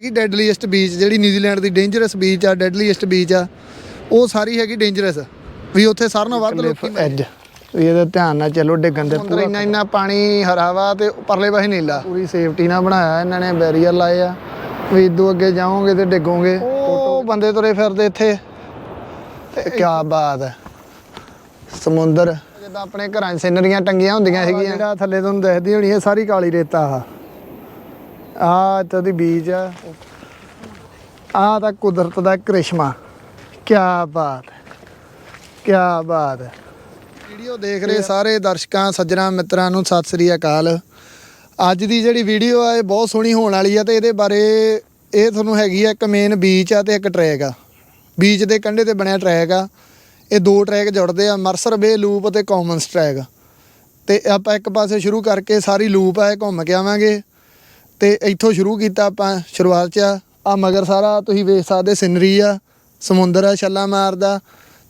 ਕਿ deadliest beach ਜਿਹੜੀ New Zealand ਦੀ ਡੇਂਜਰਸ ਬੀਚ ਆ ਡੈਡਲੀਐਸਟ ਬੀਚ ਆ ਉਹ ਸਾਰੀ ਹੈਗੀ ਡੇਂਜਰਸ ਵੀ ਉੱਥੇ ਸਾਰਿਆਂ ਨਾਲੋਂ ਵੱਧ ਲੋਕੀ ਐਜ ਵੀ ਇਹਦਾ ਧਿਆਨ ਨਾਲ ਚੱਲੋ ਡਿੱਗਣ ਦੇ ਪੂਰਾ ਇੰਨਾ ਇੰਨਾ ਪਾਣੀ ਹਰਾ ਵਾ ਤੇ ਪਰਲੇ ਪਾਸੇ ਨੀਲਾ ਪੂਰੀ ਸੇਫਟੀ ਨਾਲ ਬਣਾਇਆ ਇਹਨਾਂ ਨੇ ਬੈਰੀਅਰ ਲਾਏ ਆ। ਵੀ ਇਦੋਂ ਅੱਗੇ ਜਾਓਗੇ ਤੇ ਡਿੱਗੋਗੇ। ਉਹ ਬੰਦੇ ਤੁਰੇ ਫਿਰਦੇ ਇੱਥੇ। ਤੇ ਕੀ ਬਾਤ ਹੈ। ਸਮੁੰਦਰ। ਜਿੱਦਾਂ ਆਪਣੇ ਘਰਾਂ 'ਚ ਸਿਨਰੀਆਂ ਟੰਗੀਆਂ ਹੁੰਦੀਆਂ ਸੀਗੀਆਂ ਜਿਹੜਾ ਥੱਲੇ ਤੁਹਾਨੂੰ ਦਿਖਦੀ ਹੋਣੀ ਇਹ ਸਾਰੀ ਕਾਲੀ ਰੇਤਾ ਆ। ਆ ਇੱਥੇ ਦੀ ਬੀਚ ਆ। ਆ ਤਾਂ ਕੁਦਰਤ ਦਾ ਕ੍ਰਿਸ਼ਮਾ। ਕੀ ਬਾਤ। ਹੈ ਕੀ ਬਾਤ। ਹੈ ਵੀਡੀਓ ਦੇਖ ਰਹੇ ਸਾਰੇ ਦਰਸ਼ਕਾਂ, ਸੱਜਣਾ, ਮਿੱਤਰਾਂ ਨੂੰ ਸਤਿ ਸ੍ਰੀ ਅਕਾਲ। ਅੱਜ ਦੀ ਜਿਹੜੀ ਵੀਡੀਓ ਆ, ਇਹ ਬਹੁਤ ਸੋਹਣੀ ਹੋਣ ਵਾਲੀ ਆ ਤੇ ਇਹਦੇ ਬਾਰੇ ਇਹ ਤੁਹਾਨੂੰ ਹੈਗੀ ਆ ਇੱਕ ਮੇਨ ਬੀਚ ਆ ਤੇ ਇੱਕ ਟਰੈਕ ਆ। ਬੀਚ ਦੇ ਕੰਢੇ ਤੇ ਬਣਿਆ ਟਰੈਕ ਆ। ਇਹ ਦੋ ਟਰੈਕ ਜੁੜਦੇ ਆ ਮਰਸਰ ਬੇ ਲੂਪ ਤੇ ਕਾਮਨਸ ਟਰੈਕ ਤੇ ਆਪਾਂ ਇੱਕ ਪਾਸੇ ਸ਼ੁਰੂ ਕਰਕੇ ਸਾਰੀ ਲੂਪ ਆ, ਇਹ ਘੁੰਮ ਕੇ ਆਵਾਂਗੇ। ਤੇ ਇੱਥੋਂ ਸ਼ੁਰੂ ਕੀਤਾ ਆਪਾਂ ਸ਼ੁਰੂਆਤ ਚ ਆ। ਆਹ ਮਗਰ ਸਾਰਾ ਤੁਸੀਂ ਵੇਖ ਸਕਦੇ ਸਿਨਰੀ ਆ, ਸਮੁੰਦਰ ਆ, ਛੱਲਾ ਮਾਰਦਾ।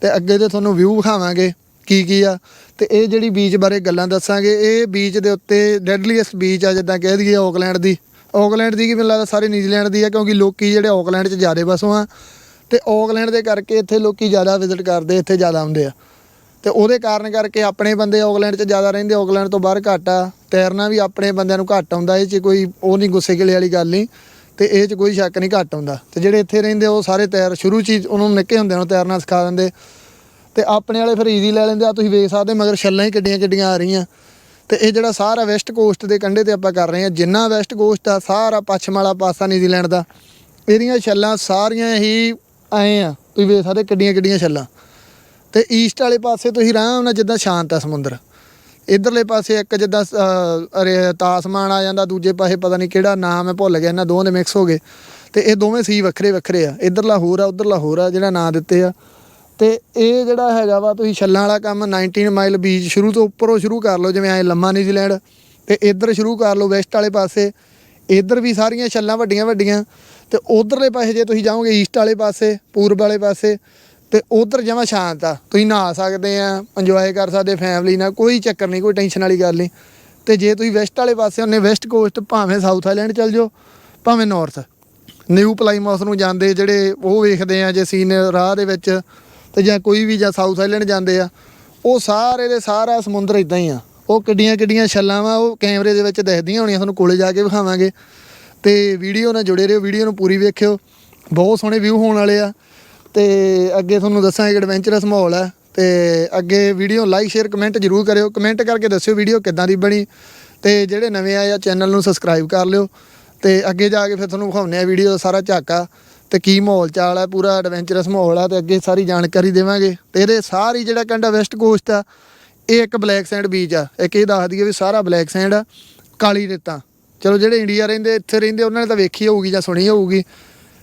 ਤੇ ਅੱਗੇ ਤੇ ਤੁਹਾਨੂੰ ਵਿਊ ਵਿਖਾਵਾਂਗੇ ਕੀ ਕੀ ਆ। ਤੇ ਇਹ ਜਿਹੜੀ ਬੀਚ ਬਾਰੇ ਗੱਲਾਂ ਦੱਸਾਂਗੇ, ਇਹ ਬੀਚ ਦੇ ਉੱਤੇ ਡੈਡਲੀਐਸਟ ਬੀਚ ਆ ਜਿੱਦਾਂ ਕਹਿ ਦਈਏ ਆਕਲੈਂਡ ਦੀ। ਆਕਲੈਂਡ ਦੀ ਕੀ ਮੈਨੂੰ ਲੱਗਦਾ ਸਾਰੇ ਨਿਊਜ਼ੀਲੈਂਡ ਦੀ ਆ, ਕਿਉਂਕਿ ਲੋਕੀ ਜਿਹੜੇ ਆਕਲੈਂਡ 'ਚ ਜ਼ਿਆਦਾ ਵਸੋਂ ਆ। ਤੇ ਆਕਲੈਂਡ ਦੇ ਕਰਕੇ ਇੱਥੇ ਲੋਕੀ ਜ਼ਿਆਦਾ ਵਿਜ਼ਿਟ ਕਰਦੇ, ਇੱਥੇ ਜ਼ਿਆਦਾ ਆਉਂਦੇ ਆ। ਤੇ ਉਹਦੇ ਕਾਰਨ ਕਰਕੇ ਆਪਣੇ ਬੰਦੇ ਆਕਲੈਂਡ 'ਚ ਜ਼ਿਆਦਾ ਰਹਿੰਦੇ ਆਕਲੈਂਡ ਤੋਂ ਬਾਹਰ ਘੱਟ ਆ। ਤੈਰਨਾ ਵੀ ਆਪਣੇ ਬੰਦਿਆਂ ਨੂੰ ਘੱਟ ਆਉਂਦਾ, ਇਹ 'ਚ ਕੋਈ ਉਹ ਨਹੀਂ, ਗੁੱਸੇ ਗਿਲੇ ਵਾਲੀ ਗੱਲ ਨਹੀਂ, ਤੇ ਇਹ 'ਚ ਕੋਈ ਸ਼ੱਕ ਨਹੀਂ ਘੱਟ ਆਉਂਦਾ। ਤੇ ਜਿਹੜੇ ਇੱਥੇ ਰਹਿੰਦੇ ਉਹ ਸਾਰੇ ਤੈਰ, ਸ਼ੁਰੂ 'ਚ ਹੀ ਉਹਨਾਂ ਨੂੰ ਨਿੱਕੇ ਹੁੰਦਿਆਂ ਨੂੰ ਤੈਰਨਾ ਸਿਖਾ ਦਿੰਦੇ। ਤੇ ਆਪਣੇ ਵਾਲੇ ਫਿਰ ਈਜ਼ੀ ਲੈ ਲੈਂਦੇ ਆ ਤੁਸੀਂ ਵੇਖ ਸਕਦੇ, ਮਗਰ ਛੱਲਾਂ ਹੀ ਕਿੱਡੀਆਂ ਕਿੱਡੀਆਂ ਆ ਰਹੀਆਂ। ਤੇ ਇਹ ਜਿਹੜਾ ਸਾਰਾ ਵੈਸਟ ਕੋਸਟ ਦੇ ਕੰਢੇ ਤੇ ਆਪਾਂ ਕਰ ਰਹੇ ਹਾਂ, ਜਿੰਨਾ ਵੈਸਟ ਕੋਸਟ ਆ, ਸਾਰਾ ਪੱਛਮ ਵਾਲਾ ਪਾਸਾ ਨਿਊਜ਼ੀਲੈਂਡ ਦਾ, ਇਹਦੀਆਂ ਛੱਲਾਂ ਸਾਰੀਆਂ ਹੀ ਆਏ ਆ, ਤੁਸੀਂ ਵੇਖ ਸਕਦੇ ਕਿੱਡੀਆਂ ਕਿੱਡੀਆਂ ਛੱਲਾਂ। ਤੇ ਈਸਟ ਵਾਲੇ ਪਾਸੇ ਤੁਸੀਂ ਆਰਾਮ ਨਾਲ ਜਿੱਦਾਂ ਸ਼ਾਂਤ ਆ ਸਮੁੰਦਰ। ਇਧਰਲੇ ਪਾਸੇ ਇੱਕ ਜਿੱਦਾਂ ਅਰੇ, ਤਾਸਮਾਨ ਆ ਜਾਂਦਾ, ਦੂਜੇ ਪਾਸੇ ਪਤਾ ਨਹੀਂ ਕਿਹੜਾ ਨਾਮ ਹੈ, ਭੁੱਲ ਗਿਆ, ਇਹਨਾਂ ਦੋਵਾਂ ਦੇ ਮਿਕਸ ਹੋ ਗਏ। ਤੇ ਇਹ ਦੋਵੇਂ ਸੀ ਵੱਖਰੇ ਵੱਖਰੇ ਆ। ਇਧਰਲਾ ਹੋਰ ਆ, ਉਧਰਲਾ ਹੋਰ ਆ, ਜਿਹੜਾ ਨਾਂ ਦਿੱਤੇ ਆ। ਤੇ ਇਹ ਜਿਹੜਾ ਹੈਗਾ ਵਾ, ਤੁਸੀਂ ਛੱਲਾਂ ਵਾਲਾ ਕੰਮ 19 ਮਾਈਲ ਬੀਚ ਸ਼ੁਰੂ ਤੋਂ ਉੱਪਰੋਂ ਸ਼ੁਰੂ ਕਰ ਲਓ, ਜਿਵੇਂ ਐ ਲੰਮਾ ਨਿਊਜ਼ੀਲੈਂਡ। ਤੇ ਇੱਧਰ ਸ਼ੁਰੂ ਕਰ ਲਓ ਵੈਸਟ ਵਾਲੇ ਪਾਸੇ। ਇੱਧਰ ਵੀ ਸਾਰੀਆਂ ਛੱਲਾਂ ਵੱਡੀਆਂ ਵੱਡੀਆਂ। ਤੇ ਉਧਰਲੇ ਪਾਸੇ ਜੇ ਤੁਸੀਂ ਜਾਓਗੇ ਈਸਟ ਵਾਲੇ ਪਾਸੇ, ਪੂਰਬ ਵਾਲੇ ਪਾਸੇ ਤੇ ਉਧਰ ਜਮਾ ਸ਼ਾਂਤ ਆ। ਤੁਸੀਂ ਨਹਾ ਸਕਦੇ ਆ ਇੰਜੋਏ ਕਰ ਸਕਦੇ ਫੈਮਿਲੀ ਨਾਲ, ਕੋਈ ਚੱਕਰ ਨਹੀਂ, ਕੋਈ ਟੈਨਸ਼ਨ ਵਾਲੀ ਗੱਲ ਨਹੀਂ। ਤੇ ਜੇ ਤੁਸੀਂ ਵੈਸਟ ਵਾਲੇ ਪਾਸੇ ਹੁੰਨੇ ਵੈਸਟ ਕੋਸਟ ਭਾਵੇਂ ਸਾਊਥ ਆਈਲੈਂਡ ਚੱਲ ਜਾਓ, ਭਾਵੇਂ ਨਾਰਥ ਨਿਊ ਪਲਾਈਮਾਊਥ ਨੂੰ ਜਾਂਦੇ ਜਿਹੜੇ ਉਹ ਵੇਖਦੇ ਆ ਜੇ ਸੀਨ ਰਾਹ ਦੇ ਵਿੱਚ, ਤੇ ਜਾਂ ਕੋਈ ਵੀ ਜਾਂ ਸਾਊਥ ਆਈਲੈਂਡ ਜਾਂਦੇ ਆ, ਉਹ ਸਾਰੇ ਦੇ ਸਾਰਾ ਸਮੁੰਦਰ ਇਦਾਂ ਹੀ ਆ। ਉਹ ਕਿੱਡੀਆਂ ਕਿੱਡੀਆਂ ਛੱਲਾਂ ਵਾ, ਉਹ ਕੈਮਰੇ ਦੇ ਵਿੱਚ ਦਿਖਦੀਆਂ ਹੋਣੀਆਂ, ਤੁਹਾਨੂੰ ਕੋਲੇ ਜਾ ਕੇ ਵਿਖਾਵਾਂਗੇ। ਤੇ ਵੀਡੀਓ ਨਾਲ ਜੁੜੇ ਰਹੋ ਵੀਡੀਓ ਨੂੰ ਪੂਰੀ ਵੇਖਿਓ। ਬਹੁਤ ਸੋਹਣੇ ਵਿਊ ਹੋਣ ਵਾਲੇ ਆ। ਤੇ ਅੱਗੇ ਤੁਹਾਨੂੰ ਦੱਸਾਂ ਦੱਸਾਂਗੇ ਐਡਵੈਂਚਰਸ ਮਾਹੌਲ ਹੈ ਤੇ ਅੱਗੇ ਵੀਡੀਓ ਲਾਈਕ ਸ਼ੇਅਰ ਕਮੈਂਟ ਜਰੂਰ ਕਰਿਓ। ਕਮੈਂਟ ਕਰਕੇ ਦੱਸਿਓ ਵੀਡੀਓ ਕਿੱਦਾਂ ਦੀ ਬਣੀ ਤੇ ਜਿਹੜੇ ਨਵੇਂ ਆਏ ਆ ਚੈਨਲ ਨੂੰ ਸਬਸਕ੍ਰਾਈਬ ਕਰ ਲਿਓ ਤੇ ਅੱਗੇ ਜਾ ਕੇ ਫਿਰ ਤੁਹਾਨੂੰ ਵਿਖਾਉਂਦੇ ਆ ਵੀਡੀਓ ਦਾ ਸਾਰਾ ਝਾਕਾ ਤੇ ਕੀ ਮਾਹੌਲ ਚਾਲ ਹੈ, ਪੂਰਾ ਐਡਵੈਂਚਰਸ ਮਾਹੌਲ ਆ ਤੇ ਅੱਗੇ ਸਾਰੀ ਜਾਣਕਾਰੀ ਦੇਵਾਂਗੇ ਤੇ ਇਹਦੇ ਸਾਰੀ ਜਿਹੜਾ ਕੰਡਾ ਵੈਸਟ ਕੋਸਟ ਆ, ਇਹ ਇੱਕ ਬਲੈਕ ਸੈਂਡ ਬੀਚ ਆ। ਇੱਕ ਇਹ ਦੱਸ ਦਈਏ ਵੀ ਸਾਰਾ ਬਲੈਕ ਸੈਂਡ ਆ, ਕਾਲੀ ਰੇਤਾਂ। ਚਲੋ ਜਿਹੜੇ ਇੰਡੀਆ ਰਹਿੰਦੇ, ਇੱਥੇ ਰਹਿੰਦੇ, ਉਹਨਾਂ ਨੇ ਤਾਂ ਵੇਖੀ ਹੋਊਗੀ ਜਾਂ ਸੁਣੀ ਹੋਊਗੀ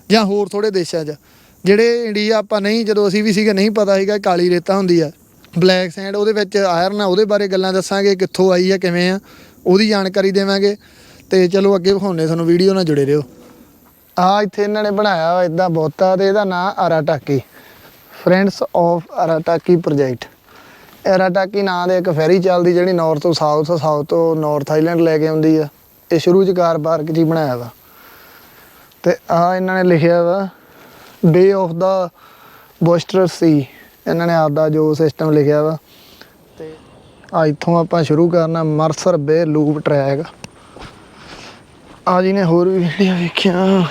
ਜਾਂ ਹੋਰ ਥੋੜੇ ਦੇਸ਼ਾਂ 'ਚ। ਜਿਹੜੇ ਇੰਡੀਆ ਆਪਾਂ ਨਹੀਂ, ਜਦੋਂ ਅਸੀਂ ਵੀ ਸੀਗੇ, ਨਹੀਂ ਪਤਾ ਸੀਗਾ ਕਾਲੀ ਰੇਤਾ ਹੁੰਦੀ ਆ। ਬਲੈਕ ਸੈਂਡ, ਉਹਦੇ ਵਿੱਚ ਆਇਰਨ ਆ, ਉਹਦੇ ਬਾਰੇ ਗੱਲਾਂ ਦੱਸਾਂਗੇ, ਕਿੱਥੋਂ ਆਈ ਆ, ਕਿਵੇਂ ਆ, ਉਹਦੀ ਜਾਣਕਾਰੀ ਦੇਵਾਂਗੇ। ਤੇ ਚਲੋ ਅੱਗੇ ਵਿਖਾਉਣੇ ਤੁਹਾਨੂੰ ਵੀਡੀਓ ਨਾਲ ਜੁੜੇ ਰਹੋ। ਆ ਇੱਥੇ ਇਹਨਾਂ ਨੇ ਬਣਾਇਆ ਵਾ ਇਦਾਂ ਬਹੁਤਾ, ਤੇ ਇਹਦਾ ਨਾਂ Arataki friends of Arataki project Arataki ਨਾਂ ਦੇ ਇੱਕ ਫੈਰੀ ਚੱਲਦੀ, ਜਿਹੜੀ ਨਾਰਥ ਤੋਂ ਸਾਊਥ ਸਾਊਥ ਤੋਂ ਨਾਰਥ ਆਈਲੈਂਡ ਲੈ ਕੇ ਆਉਂਦੀ ਆ। ਇਹ ਸ਼ੁਰੂ ਚ ਕਾਰ ਪਾਰਕ ਜੀ ਬਣਾਇਆ ਵਾ। ਤੇ ਆ ਇਹਨਾਂ ਨੇ ਲਿਖਿਆ ਵਾ ਡੇ ਆਫ ਦਾ ਬੋਸਟਰ ਸੀ। ਇਹਨਾਂ ਨੇ ਆਪਦਾ ਜੋ ਸਿਸਟਮ ਲਿਖਿਆ ਵਾ। ਤੇ ਆ ਇੱਥੋਂ ਆਪਾਂ ਸ਼ੁਰੂ ਕਰਨਾ ਮਰਸਰ ਬੇ ਲੂਪ ਟਰੈਕ ਆ ਜੀ ਨੇ ਹੋਰ ਵੀ ਵੀਡੀਓ ਵੇਖਿਆ।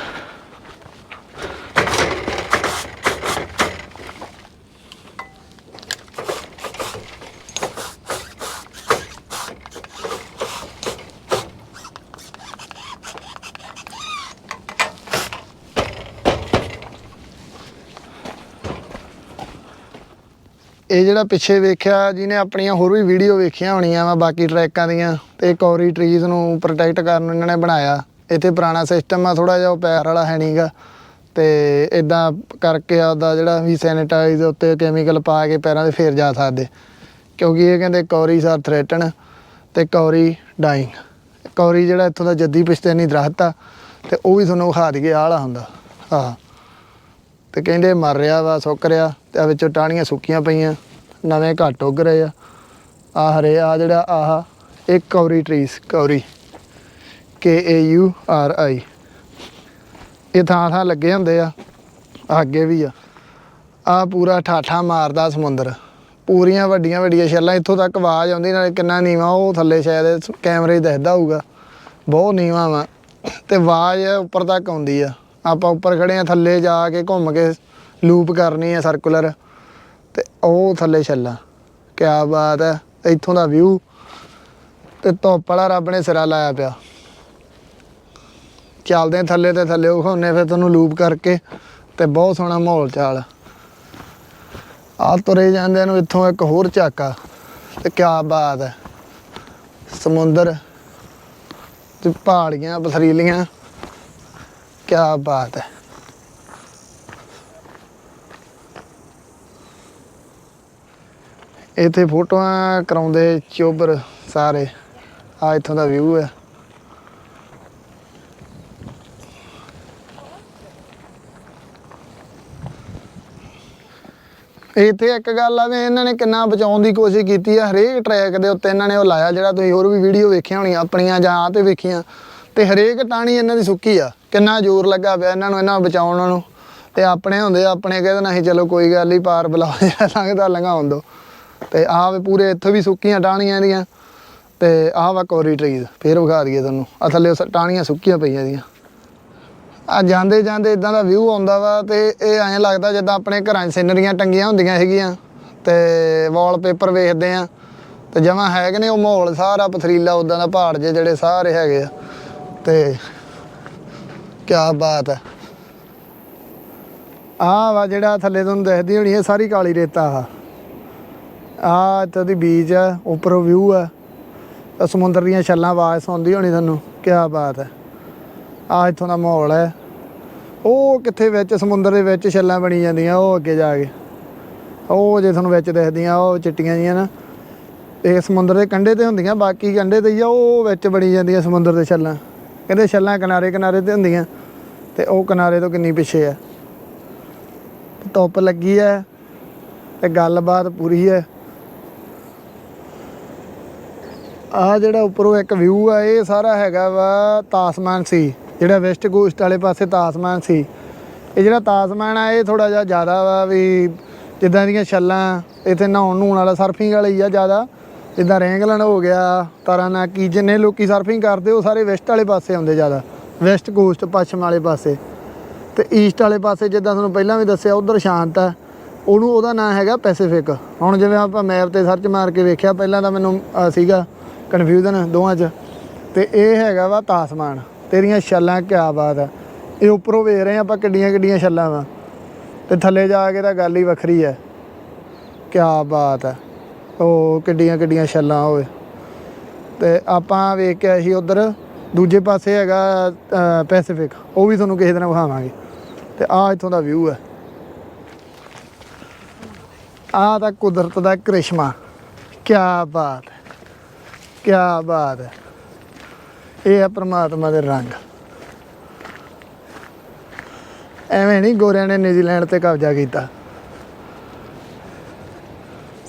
ਇਹ ਜਿਹੜਾ ਪਿੱਛੇ ਵੇਖਿਆ, ਜਿਹਨੇ ਆਪਣੀਆਂ ਹੋਰ ਵੀ ਵੀਡੀਓ ਵੇਖੀਆਂ ਹੋਣੀਆਂ ਵਾ ਬਾਕੀ ਟਰੈਕਾਂ ਦੀਆਂ, ਤੇ ਕੌਰੀ ਟਰੀਜ਼ ਨੂੰ ਪ੍ਰੋਟੈਕਟ ਕਰਨ ਨੂੰ ਇਹਨਾਂ ਨੇ ਬਣਾਇਆ। ਇੱਥੇ ਪੁਰਾਣਾ ਸਿਸਟਮ ਆ ਥੋੜਾ ਜਿਹਾ ਉਹ ਪੈਰ ਵਾਲਾ ਹੈ ਨਹੀਂਗਾ ਤੇ ਇਦਾਂ ਕਰਕੇ ਆਪਦਾ ਜਿਹੜਾ ਵੀ ਸੈਨੀਟਾਈਜ਼ ਉੱਤੇ ਕੈਮੀਕਲ ਪਾ ਕੇ ਪੈਰਾਂ 'ਤੇ ਫੇਰ ਜਾ ਸਕਦੇ। ਕਿਉਂਕਿ ਇਹ ਕਹਿੰਦੇ ਕੌਰੀ ਸਾਰ ਥ੍ਰੈਟਨ ਤੇ ਕੌਰੀ ਡਾਈਂਗ ਕੌਰੀ ਜਿਹੜਾ ਇੱਥੋਂ ਦਾ ਜੱਦੀ ਪਿਸ਼ਤੈਨੀ ਦਰਖਤ ਆ, ਤੇ ਉਹ ਵੀ ਤੁਹਾਨੂੰ ਵਿਖਾ ਦਈਏ ਆਲਾ ਹੁੰਦਾ। ਆਹ। ਤੇ ਕਹਿੰਦੇ ਮਰ ਰਿਹਾ ਵਾ, ਸੁੱਕ ਰਿਹਾ, ਤੇ ਆ ਵਿੱਚੋਂ ਟਾਹਣੀਆਂ ਸੁੱਕੀਆਂ ਪਈਆਂ, ਨਵੇਂ ਘੱਟ ਉੱਗ ਰਹੇ ਆ। ਆ ਹਰੇ ਆ ਜਿਹੜਾ ਆਹ, ਇਹ kauri trees, kauri K A U R I ਇਹ ਥਾਂ ਥਾਂ ਲੱਗੇ ਹੁੰਦੇ ਆ, ਅੱਗੇ ਵੀ ਆ। ਆ ਪੂਰਾ ਠਾਠਾ ਮਾਰਦਾ ਸਮੁੰਦਰ। ਪੂਰੀਆਂ ਵੱਡੀਆਂ ਵੱਡੀਆਂ ਛੱਲਾਂ, ਇੱਥੋਂ ਤੱਕ ਆਵਾਜ਼ ਆਉਂਦੀ, ਨਾਲੇ ਕਿੰਨਾ ਨੀਵਾ, ਉਹ ਥੱਲੇ ਸ਼ਾਇਦ ਕੈਮਰੇ 'ਚ ਦਿਖਦਾ ਹੋਊਗਾ। ਬਹੁਤ ਨੀਵਾ ਵਾ, ਤੇ ਆਵਾਜ਼ ਉੱਪਰ ਤੱਕ ਆਉਂਦੀ ਆ। ਆਪਾਂ ਉੱਪਰ ਖੜੇ ਆ, ਥੱਲੇ ਜਾ ਕੇ ਘੁੰਮ ਕੇ ਲੂਪ ਕਰਨੀ ਆ ਸਰਕੂਲਰ ਤੇ ਉਹ ਥੱਲੇ ਛੱਲਾ। ਕਿਆ ਬਾਤ ਹੈ ਇੱਥੋਂ ਦਾ ਵਿਊ ਤੇ ਧੁੱਪ ਵਾਲਾ ਰੱਬ ਨੇ ਸਿਰਾ ਲਾਇਆ ਪਿਆ। ਚੱਲਦੇ ਥੱਲੇ ਤੇ ਥੱਲੇ ਵਿਖਾਉਨੇ ਫਿਰ ਤੁਹਾਨੂੰ ਲੂਪ ਕਰਕੇ ਤੇ ਬਹੁਤ ਸੋਹਣਾ ਮਾਹੌਲ ਚਾਲ। ਆ ਤੁਰੇ ਜਾਂਦੇ ਨੂੰ ਇੱਥੋਂ ਇੱਕ ਹੋਰ ਝਾਕਾ ਤੇ ਕਿਆ ਬਾਤ ਹੈ ਸਮੁੰਦਰ, ਤੇ ਪਹਾੜੀਆਂ, ਪਥਰੀਲੀਆਂ ਕਿਆ ਬਾਤ ਹੈ ਇੱਥੇ ਫੋਟੋਆਂ ਕਰਾਉਂਦੇ ਚੋਬਰ ਸਾਰੇ ਆ ਇੱਥੋਂ ਦਾ ਵਿਊ ਹੈ ਇੱਥੇ ਇੱਕ ਗੱਲ ਆ ਵੀ ਇਹਨਾਂ ਨੇ ਕਿੰਨਾ ਬਚਾਉਣ ਦੀ ਕੋਸ਼ਿਸ਼ ਕੀਤੀ ਆ ਹਰੇਕ ਟਰੈਕ ਦੇ ਉੱਤੇ ਇਹਨਾਂ ਨੇ ਉਹ ਲਾਇਆ ਜਿਹੜਾ ਤੁਸੀਂ ਹੋਰ ਵੀ ਵੀਡੀਓ ਵੇਖੀਆਂ ਹੋਣੀਆਂ ਆਪਣੀਆਂ ਜਾਂ ਆ ਤੇ ਵੇਖੀਆਂ ਤੇ ਹਰੇਕ ਟਾਣੀ ਇਹਨਾਂ ਦੀ ਸੁੱਕੀ ਆ ਕਿੰਨਾ ਜ਼ੋਰ ਲੱਗਾ ਪਿਆ ਇਹਨਾਂ ਨੂੰ ਇਹਨਾਂ ਬਚਾਉਣ ਨੂੰ। ਤੇ ਆਪਣੇ ਹੁੰਦੇ ਆ, ਆਪਣੇ ਕਹਿੰਦੇ ਨਹੀਂ ਚਲੋ ਕੋਈ ਗੱਲ ਨਹੀਂ ਪਾਰ ਬੁਲਾ ਲੰਘਦਾ ਲੰਘਾਉਣ ਦੋ ਤੇ ਆਹ ਵੇ ਪੂਰੇ ਇੱਥੋਂ ਵੀ ਸੁੱਕੀਆਂ ਟਾਹਣੀਆਂ ਦੀਆਂ ਤੇ ਆਹ ਵਾ ਕੋਰੀ ਟਰੀਜ਼ ਫੇਰ ਵਿਖਾ ਦਈਏ ਤੁਹਾਨੂੰ। ਆ ਥੱਲੇ ਉਸ ਟਾਹਣੀਆਂ ਸੁੱਕੀਆਂ ਪਈਆਂ ਦੀਆਂ ਆ ਜਾਂਦੇ ਜਾਂਦੇ ਇਦਾਂ ਦਾ ਵਿਊ ਆਉਂਦਾ ਵਾ ਤੇ ਇਹ ਐਂ ਲੱਗਦਾ ਜਿੱਦਾਂ ਆਪਣੇ ਘਰਾਂ 'ਚ ਸਿਨਰੀਆਂ ਟੰਗੀਆਂ ਹੁੰਦੀਆਂ ਹੈਗੀਆਂ ਤੇ ਵਾਲਪੇਪਰ ਵੇਖਦੇ ਆ। ਤੇ ਜਮਾਂ ਹੈ ਕਿ ਨਹੀਂ ਉਹ ਮਾਹੌਲ ਸਾਰਾ ਪਥਰੀਲਾ ਉਦਾਂ ਦਾ ਪਹਾੜ ਜੇ ਜਿਹੜੇ ਸਾਰੇ ਹੈਗੇ ਆ। ਤੇ ਕਿਆ ਬਾਤ ਹੈ। ਆਹ ਵਾ ਜਿਹੜਾ ਥੱਲੇ ਤੁਹਾਨੂੰ ਦਿਖਦੀ ਹੋਣੀ, ਇਹ ਸਾਰੀ ਕਾਲੀ ਰੇਤਾ ਆ ਆ ਇੱਥੇ ਦੀ ਬੀਚ ਆ, ਉੱਪਰੋਂ ਵਿਊ ਆ। ਸਮੁੰਦਰ ਦੀਆਂ ਛੱਲਾਂ ਆਵਾਜ਼ ਸੁਣਦੀ ਹੋਣੀ ਤੁਹਾਨੂੰ, ਕਿਆ ਬਾਤ ਹੈ। ਆ ਇੱਥੋਂ ਦਾ ਮਾਹੌਲ ਹੈ। ਉਹ ਕਿੱਥੇ ਵਿੱਚ, ਸਮੁੰਦਰ ਦੇ ਵਿੱਚ ਛੱਲਾਂ ਬਣੀ ਜਾਂਦੀਆਂ, ਉਹ ਅੱਗੇ ਜਾ ਕੇ। ਉਹ ਜੇ ਤੁਹਾਨੂੰ ਵਿੱਚ ਦਿਖਦੀਆਂ, ਉਹ ਚਿੱਟੀਆਂ ਜੀਆਂ ਨਾ। ਇਹ ਸਮੁੰਦਰ ਦੇ ਕੰਢੇ ਤੇ ਹੁੰਦੀਆਂ, ਬਾਕੀ ਕੰਢੇ ਤੇ ਹੀ ਆ, ਉਹ ਵਿੱਚ ਬਣੀ ਜਾਂਦੀਆਂ ਸਮੁੰਦਰ ਦੇ ਛੱਲਾਂ। ਕਹਿੰਦੇ ਛੱਲਾਂ ਕਿਨਾਰੇ ਕਿਨਾਰੇ ਤੇ ਹੁੰਦੀਆਂ ਤੇ ਉਹ ਕਿਨਾਰੇ ਤੋਂ ਕਿੰਨੀ ਪਿੱਛੇ ਆ। ਧੁੱਪ ਲੱਗੀ ਹੈ ਤੇ ਗੱਲਬਾਤ ਪੂਰੀ ਹੈ ਆ ਜਿਹੜਾ ਉੱਪਰੋਂ ਇੱਕ ਵਿਊ ਆ, ਇਹ ਸਾਰਾ ਹੈਗਾ ਵਾ ਤਾਸਮਾਨ ਸੀ। ਜਿਹੜਾ ਵੈਸਟ ਕੋਸਟ ਵਾਲੇ ਪਾਸੇ ਤਾਸਮਾਨ ਸੀ। ਇਹ ਜਿਹੜਾ ਤਾਸਮਾਨ ਆ, ਇਹ ਥੋੜਾ ਜਿਹਾ ਜ਼ਿਆਦਾ ਵਾ ਵੀ ਜਿੱਦਾਂ ਦੀਆਂ ਛੱਲਾਂ, ਇੱਥੇ ਨਹਾਉਣ ਨੂਣ ਵਾਲਾ ਸਰਫਿੰਗ ਵਾਲੀ ਆ ਜ਼ਿਆਦਾ। ਜਿੱਦਾਂ ਰੈਂਗਲੈਂਡ ਹੋ ਗਿਆ ਤਾਰਾਨਾਕੀ ਜਿੰਨੇ ਲੋਕੀ ਸਰਫਿੰਗ ਕਰਦੇ, ਉਹ ਸਾਰੇ ਵੈਸਟ ਵਾਲੇ ਪਾਸੇ ਆਉਂਦੇ ਜ਼ਿਆਦਾ। ਵੈਸਟ ਕੋਸਟ ਪੱਛਮ ਵਾਲੇ ਪਾਸੇ। ਤੇ ਈਸਟ ਵਾਲੇ ਪਾਸੇ ਜਿੱਦਾਂ ਤੁਹਾਨੂੰ ਪਹਿਲਾਂ ਵੀ ਦੱਸਿਆ, ਉਧਰ ਸ਼ਾਂਤ ਆ ਉਹਨੂੰ ਉਹਦਾ ਨਾਂ ਹੈਗਾ ਪੈਸੀਫਿਕ ਹੁਣ ਜਿਵੇਂ ਆਪਾਂ ਮੈਪ ਤੇ ਸਰਚ ਮਾਰ ਕੇ ਵੇਖਿਆ, ਪਹਿਲਾਂ ਤਾਂ ਮੈਨੂੰ ਸੀਗਾ ਕਨਫਿਊਜ਼ਨ ਦੋਵਾਂ 'ਚ। ਤੇ ਇਹ ਹੈਗਾ ਵਾ ਤਾਸਮਾਨ ਤੇਰੀਆਂ ਛੱਲਾਂ, ਕਿਆ ਬਾਤ ਆ ਇਹ ਉੱਪਰੋਂ ਵੇਖ ਰਹੇ ਆ ਆਪਾਂ ਕਿੱਡੀਆਂ ਕਿੱਡੀਆਂ ਛੱਲਾਂ ਵਾ। ਤੇ ਥੱਲੇ ਜਾ ਕੇ ਤਾਂ ਗੱਲ ਹੀ ਵੱਖਰੀ ਹੈ। ਕਿਆ ਬਾਤ ਹੈ। ਉਹ ਕਿੱਡੀਆਂ ਕਿੱਡੀਆਂ ਛੱਲਾਂ ਹੋਵੇ ਤੇ ਆਪਾਂ ਵੇਖ ਕੇ ਆਏ ਸੀ ਉਧਰ ਦੂਜੇ ਪਾਸੇ ਹੈਗਾ ਅਹ, ਪੈਸੀਫਿਕ ਉਹ ਵੀ ਤੁਹਾਨੂੰ ਕਿਸੇ ਦਿਨ ਵਿਖਾਵਾਂਗੇ। ਤੇ ਆਹ ਇੱਥੋਂ ਦਾ ਵਿਊ ਹੈ ਆ ਤਾਂ ਕੁਦਰਤ ਦਾ ਕ੍ਰਿਸ਼ਮਾ। ਕਿਆ ਬਾਤ ਹੈ। ਕਿਆ ਬਾਤ ਹੈ। ਇਹ ਹੈ ਪ੍ਰਮਾਤਮਾ ਦੇ ਰੰਗ। ਐਵੇਂ ਨਹੀਂ ਗੋਰਿਆਂ ਨੇ ਨਿਊਜ਼ੀਲੈਂਡ ਤੇ ਕਬਜ਼ਾ ਕੀਤਾ।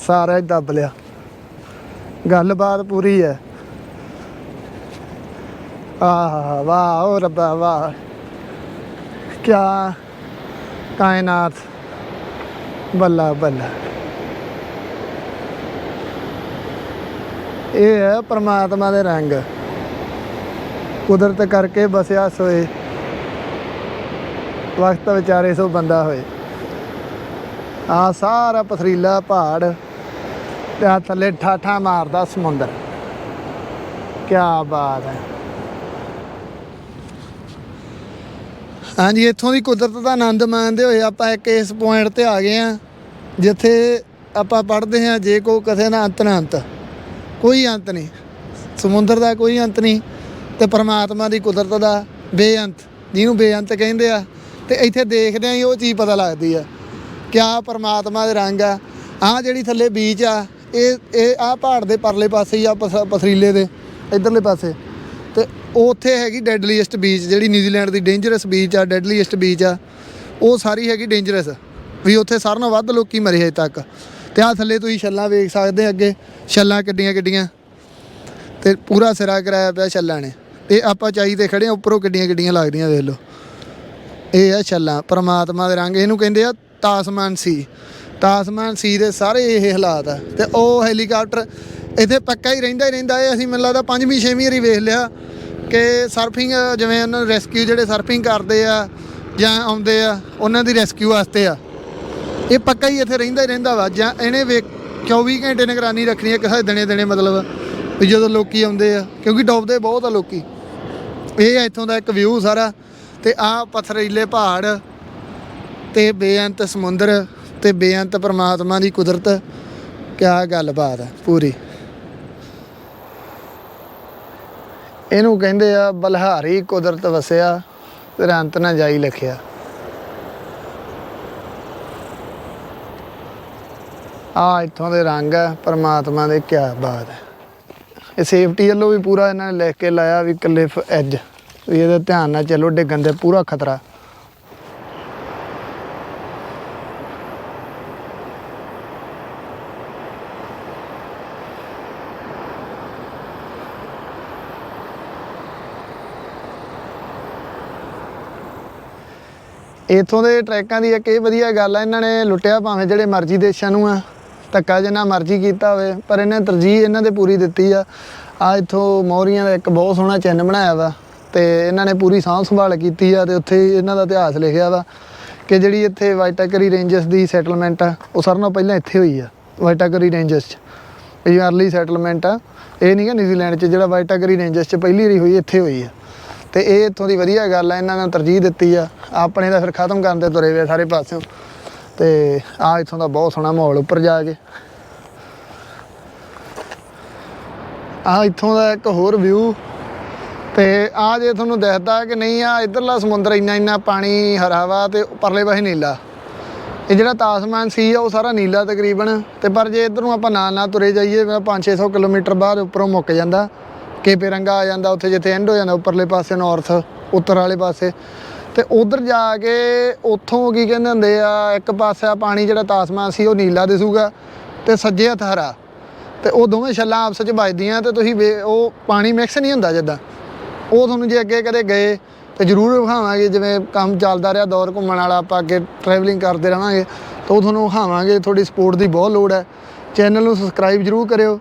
ਸਾਰਾ ਹੀ ਦੱਬ ਲਿਆ। ਗੱਲਬਾਤ ਪੂਰੀ ਹੈ ਆਹ, ਵਾਹ, ਓ ਰੱਬਾ, ਵਾਹ। ਕਿਆ ਕਾਇਨਾਤ। ਬੱਲਾ ਬੱਲਾ। ਇਹ ਹੈ ਪ੍ਰਮਾਤਮਾ ਦੇ ਰੰਗ। ਕੁਦਰਤ ਕਰਕੇ ਬਸਿਆ ਸੋਏ। ਵਕਤ ਵਿਚਾਰੇ ਸੋ ਬੰਦਾ ਹੋਏ। ਆ ਸਾਰਾ ਪਥਰੀਲਾ ਪਹਾੜ। ਤੇ ਆ ਥੱਲੇ ਠਾਠਾ ਮਾਰਦਾ ਸਮੁੰਦਰ। ਕੀ ਬਾਤ ਹੈ। ਹਾਂਜੀ, ਇੱਥੋਂ ਦੀ ਕੁਦਰਤ ਦਾ ਆਨੰਦ ਮਾਣਦੇ ਹੋਏ ਆਪਾਂ ਇੱਕ ਇਸ ਪੁਆਇੰਟ ਤੇ ਆ ਗਏ ਆ ਜਿੱਥੇ ਆਪਾਂ ਪੜ੍ਹਦੇ ਹਾਂ, ਜੇ ਕੋ ਕਥੇ ਨਾ ਅੰਤ ਨਾ ਅੰਤ। ਕੋਈ ਅੰਤ ਨਹੀਂ। ਸਮੁੰਦਰ ਦਾ ਕੋਈ ਅੰਤ ਨਹੀਂ ਤੇ ਪਰਮਾਤਮਾ ਦੀ ਕੁਦਰਤ ਦਾ ਬੇਅੰਤ, ਜਿਹਨੂੰ ਬੇਅੰਤ ਕਹਿੰਦੇ ਆ, ਤੇ ਇੱਥੇ ਦੇਖਦੇ ਆਂ ਹੀ ਉਹ ਚੀਜ਼ ਪਤਾ ਲੱਗਦੀ ਆ। ਕਿਆ ਪਰਮਾਤਮਾ ਦੇ ਰੰਗ ਆ। ਆਹ ਜਿਹੜੀ ਥੱਲੇ ਬੀਚ ਆ ਇਹ ਇਹ ਆਹ ਪਹਾੜ ਦੇ ਪਰਲੇ ਪਾਸੇ ਹੀ ਆ, ਪਸ ਪਥਰੀਲੇ ਦੇ, ਇਧਰਲੇ ਪਾਸੇ। ਤੇ ਉਹ ਉੱਥੇ ਹੈਗੀ ਡੈਡਲੀਐਸਟ ਬੀਚ ਜਿਹੜੀ ਨਿਊਜ਼ੀਲੈਂਡ ਦੀ ਡੇਂਜਰਸ ਬੀਚ ਆ ਡੈਡਲੀਐਸਟ ਬੀਚ ਆ। ਉਹ ਸਾਰੀ ਹੈਗੀ ਡੇਂਜਰਸ ਵੀ ਉੱਥੇ ਸਾਰਿਆਂ ਨਾਲੋਂ ਵੱਧ ਲੋਕੀ ਮਰੇ ਹਜੇ ਤੱਕ। ਤੇ ਆ ਥੱਲੇ ਤੁਸੀਂ ਛੱਲਾਂ ਵੇਖ ਸਕਦੇ ਆ ਅੱਗੇ, ਛੱਲਾਂ ਕਿੱਡੀਆਂ ਕਿੱਡੀਆਂ। ਤੇ ਪੂਰਾ ਸਿਰਾ ਕਰਾਇਆ ਪਿਆ ਛੱਲਾਂ ਨੇ। ਤੇ ਆਪਾਂ ਚਾਈ ਤੇ ਖੜੇ ਆ ਉੱਪਰੋਂ ਕਿੱਡੀਆਂ ਕਿੱਡੀਆਂ ਲੱਗਦੀਆਂ ਵੇਖ ਲਓ। ਇਹ ਆ ਛੱਲਾਂ, ਪਰਮਾਤਮਾ ਦੇ ਰੰਗ, ਇਹਨੂੰ ਕਹਿੰਦੇ ਆ ਤਾਸਮਾਨ ਸੀ ਤਾਸਮਾਨ ਸੀ ਦੇ ਸਾਰੇ ਇਹ ਹਾਲਾਤ ਆ। ਤੇ ਉਹ ਹੈਲੀਕਾਪਟਰ ਇੱਥੇ ਪੱਕਾ ਹੀ ਰਹਿੰਦਾ ਹੀ ਰਹਿੰਦਾ ਇਹ ਅਸੀਂ ਮੈਨੂੰ ਲੱਗਦਾ ਪੰਜਵੀਂ, ਛੇਵੀਂ ਵਾਰੀ ਵੇਖ ਲਿਆ ਕਿ ਸਰਫਿੰਗ ਜਿਵੇਂ ਉਹਨਾਂ ਨੂੰ ਰੈਸਕਿਊ ਜਿਹੜੇ ਸਰਫਿੰਗ ਕਰਦੇ ਆ ਜਾਂ ਆਉਂਦੇ ਆ, ਉਹਨਾਂ ਦੀ ਰੈਸਕਿਊ ਵਾਸਤੇ ਆ। ਇਹ ਪੱਕਾ ਹੀ ਇੱਥੇ ਰਹਿੰਦਾ ਹੀ ਰਹਿੰਦਾ ਵਾ। ਜਾਂ ਇਹਨੇ ਵੇਖ 24 ਘੰਟੇ ਨਿਗਰਾਨੀ ਰੱਖਣੀ ਹੈ ਕਿਸੇ ਦਿਨੇ ਦਿਨੇ ਮਤਲਬ ਵੀ ਜਦੋਂ ਲੋਕੀ ਆਉਂਦੇ ਆ, ਕਿਉਂਕਿ ਡੁੱਬਦੇ ਬਹੁਤ ਆ ਲੋਕੀ। ਇਹ ਆ ਇੱਥੋਂ ਦਾ ਇੱਕ ਵਿਊ ਸਾਰਾ ਤੇ ਆਹ ਪਥਰੀਲੇ ਪਹਾੜ ਤੇ ਬੇਅੰਤ ਸਮੁੰਦਰ। ਤੇ ਬੇਅੰਤ ਪਰਮਾਤਮਾ ਦੀ ਕੁਦਰਤ, ਕਿਆ ਗੱਲਬਾਤ ਹੈ ਪੂਰੀ। ਇਹਨੂੰ ਕਹਿੰਦੇ ਆ, ਬਲਹਾਰੀ ਕੁਦਰਤ ਵਸਿਆ ਤੇ ਅੰਤ ਨਾ ਜਾਈ ਲਖਿਆ। ਆ ਇੱਥੋਂ ਦੇ ਰੰਗ ਆ ਪਰਮਾਤਮਾ ਦੇ ਕਿਆ ਬਾਤ ਹੈ। ਇਹ ਸੇਫਟੀ ਵੱਲੋਂ ਵੀ ਪੂਰਾ ਇਹਨਾਂ ਨੇ ਲਿਖ ਕੇ ਲਾਇਆ ਵੀ ਕਲਿਫ ਐਜ ਵੀ ਇਹਦੇ ਧਿਆਨ ਨਾਲ ਚੱਲੋ, ਡਿੱਗਣ ਦੇ ਪੂਰਾ ਖਤਰਾ। ਇਥੋਂ ਦੇ ਟਰੈਕਾਂ ਦੀ ਇੱਕ ਇਹ ਵਧੀਆ ਗੱਲ ਆ, ਇਹਨਾਂ ਨੇ ਲੁੱਟਿਆ ਭਾਵੇਂ ਜਿਹੜੇ ਮਰਜ਼ੀ ਦੇਸ਼ਾਂ ਨੂੰ ਆ, ਧੱਕਾ ਜਿੰਨਾ ਮਰਜ਼ੀ ਕੀਤਾ ਹੋਵੇ, ਪਰ ਇਹਨੇ ਤਰਜੀਹ ਇਹਨਾਂ ਦੇ ਪੂਰੀ ਦਿੱਤੀ ਆ। ਆ ਇਥੋਂ ਮੋਰੀਆਂ ਦਾ ਇੱਕ ਬਹੁਤ ਸੋਹਣਾ ਚਿੰਨ੍ਹ ਬਣਾਇਆ ਵਾ ਤੇ ਇਹਨਾਂ ਨੇ ਪੂਰੀ ਸਾਂਭ ਸੰਭਾਲ ਕੀਤੀ ਆ ਤੇ ਉੱਥੇ ਇਹਨਾਂ ਦਾ ਇਤਿਹਾਸ ਲਿਖਿਆ ਵਾ ਕਿ ਜਿਹੜੀ ਇੱਥੇ ਵਾਈਟਾਕਰੀ ਰੇਂਜਸ ਦੀ ਸੈਟਲਮੈਂਟ ਆ, ਉਹ ਸਾਰਿਆਂ ਨਾਲੋਂ ਪਹਿਲਾਂ ਇੱਥੇ ਹੋਈ ਆ, ਵਾਈਟਾਕਰੀ ਰੇਂਜਸ 'ਚ। ਇਹ ਅਰਲੀ ਸੈਟਲਮੈਂਟ ਆ। ਇਹ ਨਹੀਂ ਕਿ ਨਿਊਜ਼ੀਲੈਂਡ 'ਚ ਜਿਹੜਾ ਵਾਈਟਾਕਰੀ ਰੇਂਜਸ 'ਚ ਪਹਿਲੀ ਵਾਰੀ ਹੋਈ, ਇੱਥੇ ਹੋਈ ਆ। ਤੇ ਇਹ ਇੱਥੋਂ ਦੀ ਵਧੀਆ ਗੱਲ ਆ, ਇਹਨਾਂ ਨੇ ਤਰਜੀਹ ਦਿੱਤੀ ਆ। ਆਪਣੇ ਦਾ ਫਿਰ ਖਤਮ ਕਰਨ ਦੇ ਤੁਰੇ ਵੇ ਸਾਰੇ ਪਾਸਿਓਂ। ਤੇ ਆ ਇੱਥੋਂ ਦਾ ਬਹੁਤ ਸੋਹਣਾ ਮਾਹੌਲ ਉੱਪਰ ਜਾ ਕੇ। ਆ ਇੱਥੋਂ ਦਾ ਇੱਕ ਹੋਰ ਵਿਊ ਤੇ ਆ ਜੇ ਤੁਹਾਨੂੰ ਦਿਖਦਾ ਕਿ ਨਹੀਂ ਆ ਇਧਰਲਾ ਸਮੁੰਦਰ ਇੰਨਾ ਇੰਨਾ ਪਾਣੀ ਹਰਾਵਾ ਤੇ ਪਰਲੇ ਪਾਸੇ ਨੀਲਾ। ਇਹ ਜਿਹੜਾ ਤਾਸਮਾਨ ਸੀ ਆ, ਉਹ ਸਾਰਾ ਨੀਲਾ ਤਕਰੀਬਨ। ਤੇ ਪਰ ਜੇ ਇਧਰ ਨੂੰ ਆਪਾਂ ਨਾਲ ਨਾਲ ਤੁਰੇ ਜਾਈਏ 5-600 ਕਿਲੋਮੀਟਰ ਬਾਅਦ ਉੱਪਰੋਂ ਮੁੱਕ ਜਾਂਦਾ। ਕੇਪੇ ਰੰਗਾ ਆ ਜਾਂਦਾ ਉੱਥੇ, ਜਿੱਥੇ ਐਂਡ ਹੋ ਜਾਂਦਾ, ਉੱਪਰਲੇ ਪਾਸੇ ਨਾਰਥ ਉੱਤਰ ਵਾਲੇ ਪਾਸੇ। ਤੇ ਉਧਰ ਜਾ ਕੇ ਉੱਥੋਂ ਕੀ ਕਹਿੰਦੇ ਹੁੰਦੇ ਆ, ਇੱਕ ਪਾਸਾ ਪਾਣੀ ਜਿਹੜਾ ਤਾਸਮਾਨ ਸੀ, ਉਹ ਨੀਲਾ ਦਿਸੂਗਾ ਤੇ ਸੱਜੇ ਹੱਥ ਹਰਾ। ਤੇ ਉਹ ਦੋਵੇਂ ਛੱਲਾਂ ਆਪਸ ਵਿੱਚ ਵੱਜਦੀਆਂ ਤੇ ਤੁਸੀਂ ਵੇ- ਉਹ ਪਾਣੀ ਮਿਕਸ ਨਹੀਂ ਹੁੰਦਾ ਜਿੱਦਾਂ। ਉਹ ਤੁਹਾਨੂੰ ਜੇ ਅੱਗੇ ਕਦੇ ਗਏ ਤੇ ਜ਼ਰੂਰ ਵਿਖਾਵਾਂਗੇ, ਜਿਵੇਂ ਕੰਮ ਚੱਲਦਾ ਰਿਹਾ, ਦੌਰ ਘੁੰਮਣ ਵਾਲਾ, ਆਪਾਂ ਅੱਗੇ ਟਰੈਵਲਿੰਗ ਕਰਦੇ ਰਵਾਂਗੇ, ਤਾਂ ਉਹ ਤੁਹਾਨੂੰ ਵਿਖਾਵਾਂਗੇ, ਤੁਹਾਡੀ ਸਪੋਰਟ ਦੀ ਬਹੁਤ ਲੋੜ ਹੈ। ਚੈਨਲ ਨੂੰ ਸਬਸਕ੍ਰਾਈਬ ਜ਼ਰੂਰ ਕਰਿਓ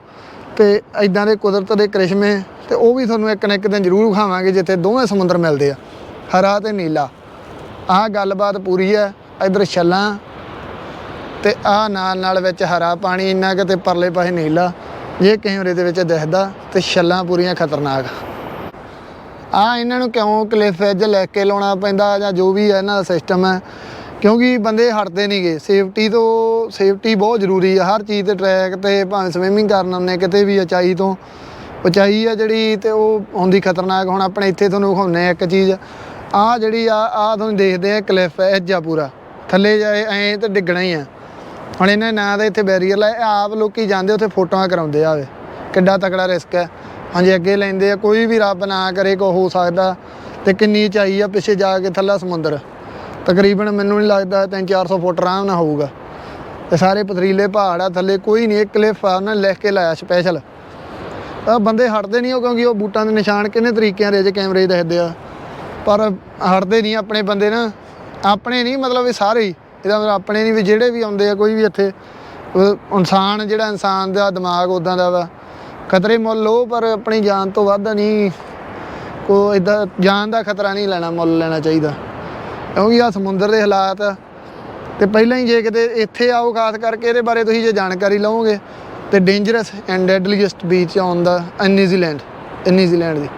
ਤੇ ਇਦਾਂ ਦੇ ਕੁਦਰਤ ਦੇ ਕ੍ਰਿਸ਼ਮੇ ਤੇ ਉਹ ਵੀ ਤੁਹਾਨੂੰ ਇੱਕ ਨਾ ਇੱਕ ਦਿਨ ਜ਼ਰੂਰ ਵਿਖਾਵਾਂਗੇ ਜਿੱਥੇ ਦੋਵੇਂ ਸਮੁੰਦਰ ਮਿਲਦੇ ਆ। ਹਰਾ ਤੇ ਨੀਲਾ। ਆਹ ਗੱਲਬਾਤ ਪੂਰੀ ਹੈ, ਇਧਰ ਛੱਲਾਂ ਤੇ ਆਹ ਨਾਲ ਨਾਲ ਵਿੱਚ ਹਰਾ ਪਾਣੀ ਇੰਨਾ ਕਿ ਤੇ ਪਰਲੇ ਪਾਸੇ ਨੀਲਾ। ਜੇ ਕੈਮਰੇ ਦੇ ਵਿੱਚ ਦਿਖਦਾ ਤੇ ਛੱਲਾਂ ਪੂਰੀਆਂ ਖਤਰਨਾਕ। ਆ ਇਹਨਾਂ ਨੂੰ ਕਿਉਂ ਕਲਿਫ ਐਜ ਲੈ ਕੇ ਲਾਉਣਾ ਪੈਂਦਾ ਜਾਂ ਜੋ ਵੀ ਹੈ ਇਹਨਾਂ ਦਾ ਸਿਸਟਮ ਹੈ, ਕਿਉਂਕਿ ਬੰਦੇ ਹਟਦੇ ਨਹੀਂਗੇ ਸੇਫਟੀ ਤੋਂ, ਸੇਫਟੀ ਬਹੁਤ ਜ਼ਰੂਰੀ ਹੈ ਹਰ ਚੀਜ਼ ਤੇ ਟਰੈਕ ਤੇ ਭਾਵੇਂ ਸਵਿਮਿੰਗ ਕਰਨ ਆਉਂਦੇ ਕਿਤੇ ਵੀ ਉਚਾਈ ਤੋਂ। ਉਚਾਈ ਆ ਜਿਹੜੀ ਤੇ ਉਹ ਹੁੰਦੀ ਖਤਰਨਾਕ। ਹੁਣ ਆਪਣੇ ਇੱਥੇ ਤੁਹਾਨੂੰ ਵਿਖਾਉਂਦੇ ਆ ਇੱਕ ਚੀਜ਼। ਆ ਜਿਹੜੀ ਆ ਆ ਤੁਹਾਨੂੰ ਦੇਖਦੇ ਆ ਕਲਿਫ ਐਜ ਆ ਪੂਰਾ। ਥੱਲੇ ਜਾਏ ਐਂ ਤੇ ਡਿੱਗਣਾ ਹੀ ਆ। ਹੁਣ ਇਹਨਾਂ ਨਾਂ ਦਾ ਇੱਥੇ ਬੈਰੀਅਰ ਲਾਇਆ ਆਪ ਲੋਕੀ ਜਾਂਦੇ, ਉੱਥੇ ਫੋਟੋਆਂ ਕਰਾਉਂਦੇ ਆਵੇ ਕਿੱਡਾ ਤਕੜਾ ਰਿਸਕ ਹੈ। ਹਾਂਜੀ ਅੱਗੇ ਲੈਂਦੇ ਆ, ਕੋਈ ਵੀ ਰੱਬ ਨਾ ਕਰੇ ਕੋ ਹੋ ਸਕਦਾ। ਤੇ ਕਿੰਨੀ ਉਚਾਈ ਆ, ਪਿੱਛੇ ਜਾ ਕੇ ਥੱਲਾ ਸਮੁੰਦਰ। ਤਕਰੀਬਨ ਮੈਨੂੰ ਨਹੀਂ ਲੱਗਦਾ 3-400 ਫੁੱਟ ਆਰਾਮ ਨਾਲ ਹੋਊਗਾ। ਤੇ ਸਾਰੇ ਪਥਰੀਲੇ ਪਹਾੜ ਆ, ਥੱਲੇ ਕੋਈ ਨਹੀਂ ਇੱਕ ਕਲਿਫ ਆ, ਉਹਨਾਂ ਨੇ ਲਿਖ ਕੇ ਲਾਇਆ ਸਪੈਸ਼ਲ ਬੰਦੇ ਹਟਦੇ ਨਹੀਂ ਉਹ ਕਿਉਂਕਿ ਉਹ ਬੂਟਾਂ ਦੇ ਨਿਸ਼ਾਨ ਕਿੰਨੇ ਤਰੀਕਿਆਂ ਦੇ ਜੇ ਕੈਮਰੇ 'ਚ ਆ। ਪਰ ਹਟਦੇ ਨਹੀਂ ਆਪਣੇ ਬੰਦੇ ਨਾ। ਆਪਣੇ ਨਹੀਂ ਮਤਲਬ ਇਹ ਸਾਰੇ ਹੀ। ਇਹਦਾ ਮਤਲਬ ਆਪਣੇ ਨਹੀਂ ਵੀ ਜਿਹੜੇ ਵੀ ਆਉਂਦੇ ਆ, ਕੋਈ ਵੀ ਇੱਥੇ। ਇਨਸਾਨ ਜਿਹੜਾ ਇਨਸਾਨ ਦਾ ਦਿਮਾਗ ਉਦਾਂ ਦਾ ਵਾ। ਖਤਰੇ ਮੁੱਲ ਲਓ, ਪਰ ਆਪਣੀ ਜਾਨ ਤੋਂ ਵੱਧ ਨਹੀਂ। ਕੋ ਇਦਾਂ ਜਾਨ ਦਾ ਖਤਰਾ ਨਹੀਂ ਲੈਣਾ, ਮੁੱਲ ਲੈਣਾ ਚਾਹੀਦਾ। ਕਿਉਂਕਿ ਆ ਸਮੁੰਦਰ ਦੇ ਹਾਲਾਤ ਆ। ਤੇ ਪਹਿਲਾਂ ਹੀ ਜੇ ਕਿਤੇ ਇੱਥੇ ਆਓ, ਖਾਸ ਕਰਕੇ ਇਹਦੇ ਬਾਰੇ ਤੁਸੀਂ ਜੇ ਜਾਣਕਾਰੀ ਲਓਗੇ ਤੇ dangerous and deadliest beach on the New Zealand New Zealand ਦੀ।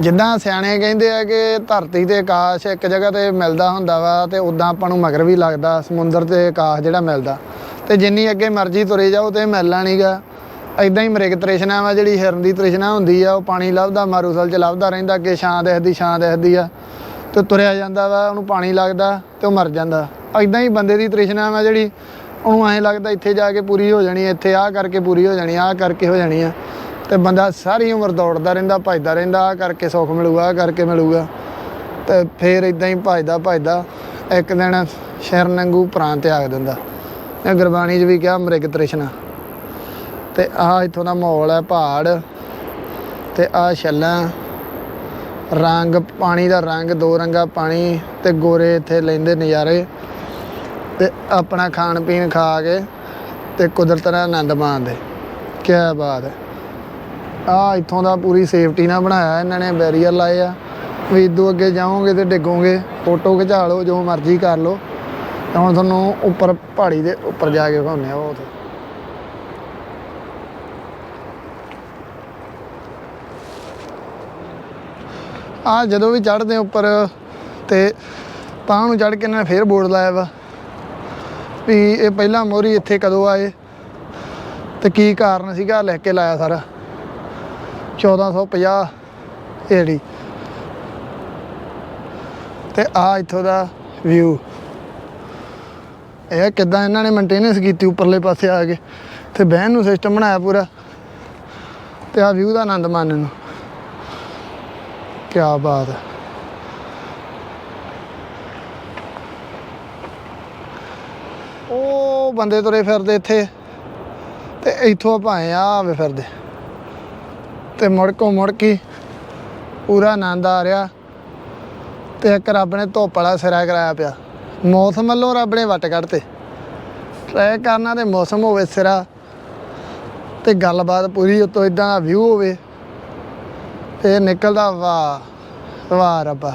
ਜਿੱਦਾਂ ਸਿਆਣੇ ਕਹਿੰਦੇ ਆ ਕਿ ਧਰਤੀ ਤੇ ਆਕਾਸ਼ ਇੱਕ ਜਗ੍ਹਾ ਤੇ ਮਿਲਦਾ ਹੁੰਦਾ ਵਾ ਤੇ ਉਦਾਂ ਆਪਾਂ ਨੂੰ ਮਗਰ ਵੀ ਲੱਗਦਾ, ਸਮੁੰਦਰ ਤੇ ਆਕਾਸ਼ ਜਿਹੜਾ ਮਿਲਦਾ। ਤੇ ਜਿੰਨੀ ਅੱਗੇ ਮਰਜ਼ੀ ਤੁਰੇ ਜਾਓ ਤੇ ਮਿਲਣਾ ਨਹੀਂਗਾ ਐਦਾਂ ਹੀ ਮ੍ਰਿਗ ਤ੍ਰਿਸ਼ਨਾ ਵਾ, ਜਿਹੜੀ ਹਿਰਨ ਦੀ ਤ੍ਰਿਸ਼ਨਾ ਹੁੰਦੀ ਆ, ਉਹ ਪਾਣੀ ਲੱਭਦਾ, ਮਾਰੂਸਲ 'ਚ ਲੱਭਦਾ ਰਹਿੰਦਾ, ਅੱਗੇ ਛਾਂ ਦਿਖਦੀ ਛਾਂ ਦਿਖਦੀ ਆ। ਤੇ ਤੁਰਿਆ ਜਾਂਦਾ ਵਾ, ਉਹਨੂੰ ਪਾਣੀ ਲੱਗਦਾ ਤੇ ਉਹ ਮਰ ਜਾਂਦਾ। ਐਦਾਂ ਹੀ ਬੰਦੇ ਦੀ ਤ੍ਰਿਸ਼ਨਾ ਵਾ ਜਿਹੜੀ, ਉਹਨੂੰ ਐਂ ਲੱਗਦਾ ਇੱਥੇ ਜਾ ਕੇ ਪੂਰੀ ਹੋ ਜਾਣੀ ਇੱਥੇ ਆਹ ਕਰਕੇ ਪੂਰੀ ਹੋ ਜਾਣੀ ਆਹ ਕਰਕੇ ਹੋ ਜਾਣੀ ਆ। ਤੇ ਬੰਦਾ ਸਾਰੀ ਉਮਰ ਦੌੜਦਾ ਰਹਿੰਦਾ, ਭੱਜਦਾ ਰਹਿੰਦਾ, ਆਹ ਕਰਕੇ ਸੁੱਖ ਮਿਲੂਗਾ, ਆਹ ਕਰਕੇ ਮਿਲੂਗਾ। ਤੇ ਫੇਰ ਇਦਾਂ ਹੀ ਭੱਜਦਾ ਭੱਜਦਾ ਇੱਕ ਦਿਨ ਸ਼ਰਨ ਪ੍ਰਾਂਤ ਪ੍ਰਾਣ ਤਿਆਗ ਦਿੰਦਾ। ਇਹ ਗੁਰਬਾਣੀ 'ਚ ਵੀ ਕਿਹਾ ਮ੍ਰਿਗ ਤ੍ਰਿਸ਼ਨਾ। ਤੇ ਆਹ ਇੱਥੋਂ ਦਾ ਮਾਹੌਲ ਹੈ ਪਹਾੜ ਤੇ ਆਹ ਛੱਲਾਂ। ਰੰਗ, ਪਾਣੀ ਦਾ ਰੰਗ, ਦੋ ਰੰਗਾ ਪਾਣੀ ਤੇ ਗੋਰੇ ਇੱਥੇ ਲੈਂਦੇ ਨਜ਼ਾਰੇ। ਤੇ ਆਪਣਾ ਖਾਣ ਪੀਣ ਖਾ ਕੇ ਤੇ ਕੁਦਰਤ ਦਾ ਆਨੰਦ ਮਾਣਦੇ ਕੀ ਬਾਤ ਹੈ। ਆ ਇੱਥੋਂ ਦਾ ਪੂਰੀ ਸੇਫਟੀ ਨਾਲ ਬਣਾਇਆ ਇਹਨਾਂ ਨੇ ਬੈਰੀਅਰ ਲਾਏ ਆ। ਵੀ ਇਦੋਂ ਅੱਗੇ ਜਾਓਗੇ ਤੇ ਡਿੱਗੋਗੇ, ਫੋਟੋ ਖਿਚਾ ਲਓ, ਜੋ ਮਰਜ਼ੀ ਕਰ ਲਓ। ਹੁਣ ਤੁਹਾਨੂੰ ਉੱਪਰ, ਪਹਾੜੀ ਦੇ ਉੱਪਰ ਜਾ ਕੇ ਵਿਖਾਉਂਦੇ ਆ ਉਹ ਉੱਥੇ। ਆ ਜਦੋਂ ਵੀ ਚੜਦੇ ਉੱਪਰ ਤੇ ਤਾਂ ਨੂੰ ਚੜ੍ਹ ਕੇ ਇਹਨਾਂ ਨੇ ਫੇਰ ਬੋਰਡ ਲਾਇਆ ਵਾ। ਵੀ ਇਹ ਪਹਿਲਾਂ ਮੋਰੀ ਇੱਥੇ ਕਦੋਂ ਆਏ? ਤੇ ਕੀ ਕਾਰਨ ਸੀਗਾ ਲਿਖ ਕੇ ਲਾਇਆ ਸਾਰਾ? 1450 ਏੜੀ। ਤੇ ਆ ਇੱਥੋਂ ਦਾ ਵਿਊ ਇਹ ਕਿਦਾਂ ਇਹਨਾਂ ਨੇ ਮੇਨਟੇਨੈਂਸ ਕੀਤੀ ਉੱਪਰਲੇ ਪਾਸੇ ਆ ਕੇ? ਤੇ ਬਹਿਣ ਨੂੰ ਸਿਸਟਮ ਬਣਾਇਆ ਪੂਰਾ। ਤੇ ਆ ਵਿਊ ਦਾ ਆਨੰਦ ਮਾਣਨ ਨੂੰ। ਕੀ ਬਾਤ ਹੈ ਉਹ ਬੰਦੇ ਤੁਰੇ ਫਿਰਦੇ ਇੱਥੇ। ਤੇ ਇੱਥੋਂ ਆਪਾਂ ਆਏ ਆ ਆਵੇ ਫਿਰਦੇ। ਤੇ ਮੁੜਕੋ ਮੁੜ ਪੂਰਾ ਆਨੰਦ ਆ ਰਿਹਾ। ਤੇ ਇੱਕ ਰੱਬ ਨੇ ਧੁੱਪ ਵਾਲਾ ਸਿਰਾ ਕਰਾਇਆ ਪਿਆ। ਮੌਸਮ ਵੱਲੋਂ ਰੱਬ ਨੇ ਵੱਟ ਕੱਢਤੇ। ਟਰੈਕ ਕਰਨਾ ਤੇ ਮੌਸਮ ਹੋਵੇ ਸਿਰਾ। ਤੇ ਗੱਲਬਾਤ ਪੂਰੀ ਉਤੋਂ ਇਦਾਂ ਦਾ ਵਿਊ ਹੋਵੇ। ਤੇ ਨਿਕਲਦਾ ਵਾਹ ਵਾਹ ਰੱਬਾ।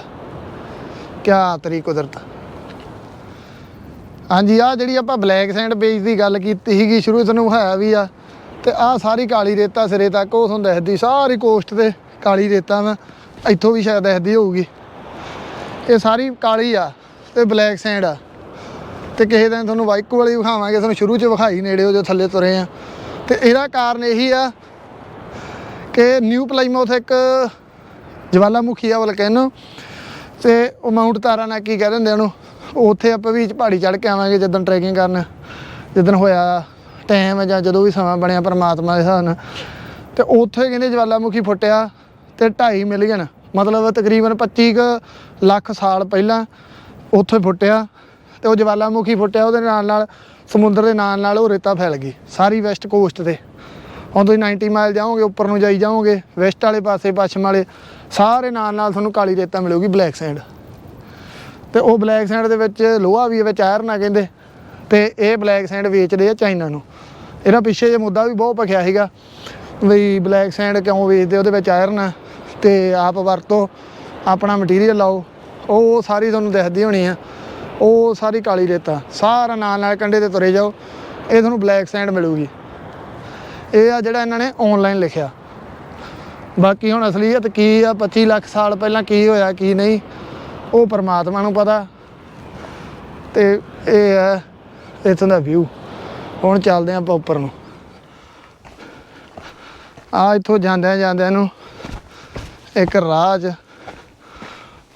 ਕਿਆ ਤਰੀ ਕੁਦਰਤ। ਹਾਂਜੀ ਆ ਜਿਹੜੀ ਆਪਾਂ ਬਲੈਕ ਸੈਂਡ ਬੇਸ ਦੀ ਗੱਲ ਕੀਤੀ ਸੀਗੀ, ਸ਼ੁਰੂ ਤੁਹਾਨੂੰ ਵਿਖਾਇਆ ਵੀ ਆ, ਤੇ ਆ ਸਾਰੀ ਕਾਲੀ ਰੇਤਾ ਸਿਰੇ ਤੱਕ, ਉਹ ਤੁਹਾਨੂੰ ਦਿਖਦੀ ਸਾਰੀ ਕੋਸਟ ਤੇ ਕਾਲੀ ਰੇਤਾ ਵਾ, ਇੱਥੋਂ ਵੀ ਸ਼ਾਇਦ ਦਿਖਦੀ ਹੋਊਗੀ। ਇਹ ਸਾਰੀ ਕਾਲੀ ਆ, ਤੇ ਬਲੈਕ ਸੈਂਡ ਆ। ਤੇ ਕਿਸੇ ਦਿਨ ਤੁਹਾਨੂੰ ਵਾਈਕੂ ਵਾਲੀ ਵਿਖਾਵਾਂਗੇ, ਤੁਹਾਨੂੰ ਸ਼ੁਰੂ 'ਚ ਵਿਖਾਈ ਨੇੜੇ ਹੋ ਜੋ ਥੱਲੇ ਤੁਰੇ ਆ। ਤੇ ਇਹਦਾ ਕਾਰਨ ਇਹੀ ਆ ਕਿ ਨਿਊ ਪਲਾਈਮੌਥ ਇੱਕ ਜਵਾਲਾਮੁਖੀ ਆ ਵਲਕੈਨੋ ਤੇ ਉਹ ਮਾਊਂਟ ਤਾਰਾ ਨਾਲ ਕੀ ਕਹਿ ਦਿੰਦੇ ਉਹਨੂੰ। ਉੱਥੇ ਆਪਾਂ ਵੀ ਪਹਾੜੀ ਚੜ੍ਹ ਕੇ ਆਵਾਂਗੇ ਜਦੋਂ ਟਰੈਕਿੰਗ ਕਰਨ। ਜਦੋਂ ਹੋਇਆ ਟਾਈਮ ਜਾਂ ਜਦੋਂ ਵੀ ਸਮਾਂ ਬਣਿਆ ਪਰਮਾਤਮਾ ਦੇ ਹਿਸਾਬ ਨਾਲ। ਤੇ ਉੱਥੇ ਕਹਿੰਦੇ ਜਵਾਲਾਮੁਖੀ ਫੁੱਟਿਆ ਤੇ 2.5 ਮਿਲੀਅਨ, ਮਤਲਬ ਤਕਰੀਬਨ 25 ਕੁ ਲੱਖ ਸਾਲ ਪਹਿਲਾਂ ਉੱਥੇ ਫੁੱਟਿਆ ਤੇ ਉਹ ਜਵਾਲਾਮੁਖੀ ਫੁੱਟਿਆ, ਉਹਦੇ ਨਾਲ ਨਾਲ ਸਮੁੰਦਰ ਦੇ ਨਾਲ ਨਾਲ ਉਹ ਰੇਤਾ ਫੈਲ ਗਈ, ਸਾਰੀ ਵੈਸਟ ਕੋਸਟ ਤੇ। ਹੁਣ ਤੁਸੀਂ 90 ਮਾਈਲ ਜਾਓਗੇ, ਉੱਪਰ ਨੂੰ ਜਾਈ ਜਾਓਗੇ ਵੈਸਟ ਵਾਲੇ ਪਾਸੇ, ਪੱਛਮ ਵਾਲੇ, ਸਾਰੇ ਨਾਲ ਨਾਲ ਤੁਹਾਨੂੰ ਕਾਲੀ ਰੇਤਾ ਮਿਲੂਗੀ ਬਲੈਕ ਸੈਂਡ ਤੇ ਉਹ ਬਲੈਕ ਸੈਂਡ ਦੇ ਵਿੱਚ ਲੋਹਾ ਵੀ ਹੈ, ਵਿੱਚ ਆਇਰਨ ਆ ਕਹਿੰਦੇ। ਤੇ ਇਹ ਬਲੈਕ ਸੈਂਡ ਵੇਚਦੇ ਆ ਚਾਈਨਾ ਨੂੰ। ਇਹਦਾ ਪਿੱਛੇ ਜੇ ਮੁੱਦਾ ਵੀ ਬਹੁਤ ਪਖਿਆ ਸੀਗਾ, ਵੀ ਬਲੈਕ ਸੈਂਡ ਕਿਉਂ ਵੇਚਦੇ ਉਹਦੇ ਵਿੱਚ ਆਇਰਨ ਆ। ਤੇ ਆਪ ਵਰਤੋ, ਆਪਣਾ ਮਟੀਰੀਅਲ ਲਾਓ। ਉਹ ਸਾਰੀ ਤੁਹਾਨੂੰ ਦਿਖਦੀ ਹੋਣੀ ਆ। ਉਹ ਸਾਰੀ ਕਾਲੀ ਰੇਤਾ ਸਾਰਾ ਨਾਲ ਨਾਲ ਕੰਡੇ ਤੇ ਤੁਰੇ ਜਾਓ, ਇਹ ਤੁਹਾਨੂੰ ਬਲੈਕ ਸੈਂਡ ਮਿਲੂਗੀ। ਇਹ ਆ ਜਿਹੜਾ ਇਹਨਾਂ ਨੇ ਆਨਲਾਈਨ ਲਿਖਿਆ। ਬਾਕੀ ਹੁਣ ਅਸਲੀਅਤ ਕੀ ਆ 25 ਲੱਖ ਸਾਲ ਪਹਿਲਾਂ ਕੀ ਹੋਇਆ, ਕੀ ਨਹੀਂ। ਉਹ ਪਰਮਾਤਮਾ ਨੂੰ ਪਤਾ। ਤੇ ਇਹ ਹੈ, ਇੱਥੋਂ ਦਾ ਵਿਊ ਹੁਣ ਚੱਲਦੇ ਆਪਾਂ ਉੱਪਰ ਨੂੰ। ਆ ਇੱਥੋਂ ਜਾਂਦਿਆਂ ਜਾਂਦਿਆਂ ਨੂੰ ਇੱਕ ਰਾਜ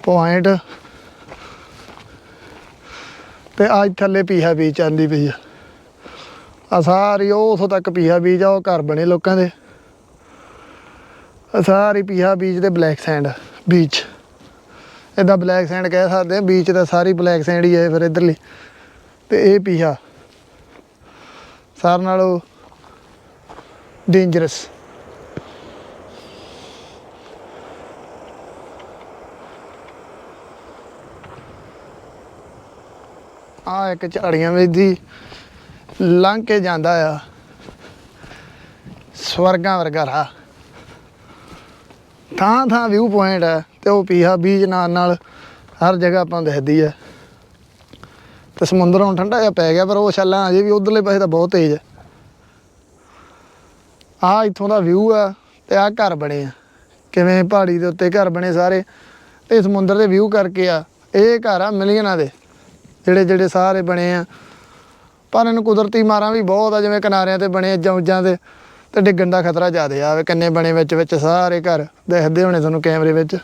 ਪੁਆਇੰਟ ਤੇ ਅੱਜ ਥੱਲੇ ਪੀਹਾ ਬੀਚ ਆਂਦੀ ਪਈ ਆ। ਆ ਸਾਰੀ ਉਹ ਉਥੋਂ ਤੱਕ ਪੀਹਾ ਬੀਚ ਆ, ਉਹ ਘਰ ਬਣੇ ਲੋਕਾਂ ਦੇ। ਸਾਰੀ ਪੀਹਾ ਬੀਚ ਦੇ ਬਲੈਕ ਸੈਂਡ ਬੀਚ। ਇਹਦਾ ਬਲੈਕ ਸੈਂਡ ਕਹਿ ਸਕਦੇ ਆ, ਬੀਚ ਤਾਂ ਸਾਰੀ ਬਲੈਕ ਸੈਂਡ ਹੀ ਹੈ ਫਿਰ ਇਧਰਲੀ। ਤੇ ਇਹ ਪੀਹਾ। ਸਾਰ ਨਾਲੋਂ ਡੇਂਜਰਸ ਆ ਇੱਕ ਝਾੜੀਆਂ ਵਿੱਚ ਦੀ ਲੰਘ ਕੇ ਜਾਂਦਾ ਆ। ਸਵਰਗਾਂ ਵਰਗਾ ਰਾਹ। ਥਾਂ ਥਾਂ ਵਿਊ ਪੁਆਇੰਟ ਹੈ ਤੇ ਉਹ ਪੀਹਾ ਬੀਜ ਨਾਲ ਨਾਲ ਹਰ ਜਗ੍ਹਾ ਆਪਾਂ ਨੂੰ ਦਿਖਦੀ ਹੈ। ਤੇ ਸਮੁੰਦਰ ਹੁਣ ਠੰਡਾ ਜਿਹਾ ਪੈ ਗਿਆ, ਪਰ ਉਹ ਛੱਲਾਂ ਅਜੇ ਵੀ ਉਧਰਲੇ ਪਾਸੇ ਤਾਂ ਬਹੁਤ ਤੇਜ਼ ਹੈ। ਆ ਇੱਥੋਂ ਦਾ ਵਿਊ ਆ ਤੇ ਆ ਘਰ ਬਣੇ ਆ। ਕਿਵੇਂ ਪਹਾੜੀ ਦੇ ਉੱਤੇ ਘਰ ਬਣੇ ਸਾਰੇ, ਤੇ ਸਮੁੰਦਰ ਦੇ ਵਿਊ ਕਰਕੇ ਆ। ਇਹ ਘਰ ਆ ਮਿਲੀਅਨਾਂ ਦੇ, ਜਿਹੜੇ ਜਿਹੜੇ ਸਾਰੇ ਬਣੇ ਆ। ਪਰ ਇਹਨੂੰ ਕੁਦਰਤੀ ਮਾਰਾਂ ਵੀ ਬਹੁਤ ਆ, ਜਿਵੇਂ ਕਿਨਾਰਿਆਂ ਤੇ ਬਣੇ ਜੌਜਾਂ ਦੇ, ਤੇ ਡਿੱਗਣ ਦਾ ਖਤਰਾ ਜ਼ਿਆਦਾ ਆ। ਵੇ ਕੰਨੇ ਬਣੇ ਵਿੱਚ ਵਿੱਚ ਸਾਰੇ ਘਰ, ਦੇਖਦੇ ਹੋਣੇ ਤੁਹਾਨੂੰ ਕੈਮਰੇ ਵਿੱਚ।